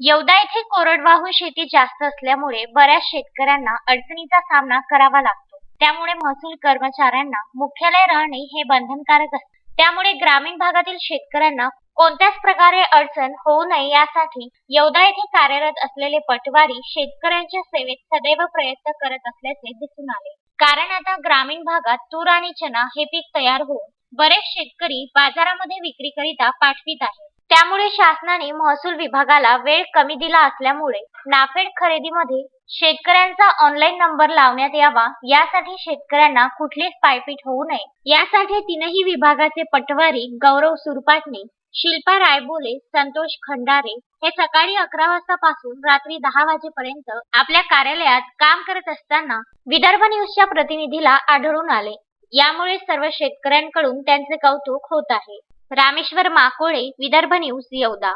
येवदा येथे कोरडवाहू शेती जास्त असल्यामुळे बऱ्याच शेतकऱ्यांना अडचणीचा सामना करावा लागतो. त्यामुळे महसूल कर्मचाऱ्यांना मुख्यालय राहणे हे बंधनकारक असते. त्यामुळे ग्रामीण भागातील शेतकऱ्यांना कोणत्याच प्रकारे अडचण होऊ नये यासाठी येवदा येथे कार्यरत असलेले पटवारी शेतकऱ्यांच्या सेवेत सदैव प्रयत्न करत असल्याचे दिसून आले. कारण आता ग्रामीण भागात तूर आणि चना हे पीक तयार होऊन बरेच शेतकरी बाजारामध्ये विक्रीकरिता पाठवित आहेत. त्यामुळे शासनाने महसूल विभागाला वेळ कमी दिला असल्यामुळे नाफेड खरेदीमध्ये शेतकऱ्यांचा ऑनलाईन नंबर लावण्यात यावा यासाठी शेतकऱ्यांना कुठलीच पायपीट होऊ नये. यासाठी तीनही विभागाचे पटवारी गौरव सुरपाटणे शिल्पा रायबोले संतोष खंडारे हे सकाळी अकरा वाजतापासून रात्री दहा वाजेपर्यंत आपल्या कार्यालयात काम करत असताना विदर्भ न्यूजच्या प्रतिनिधीला आढळून आले. यामुळे सर्व शेतकऱ्यांकडून त्यांचे कौतुक होत आहे. रामेश्वर माकोळे विदर्भ न्यूज येवदा.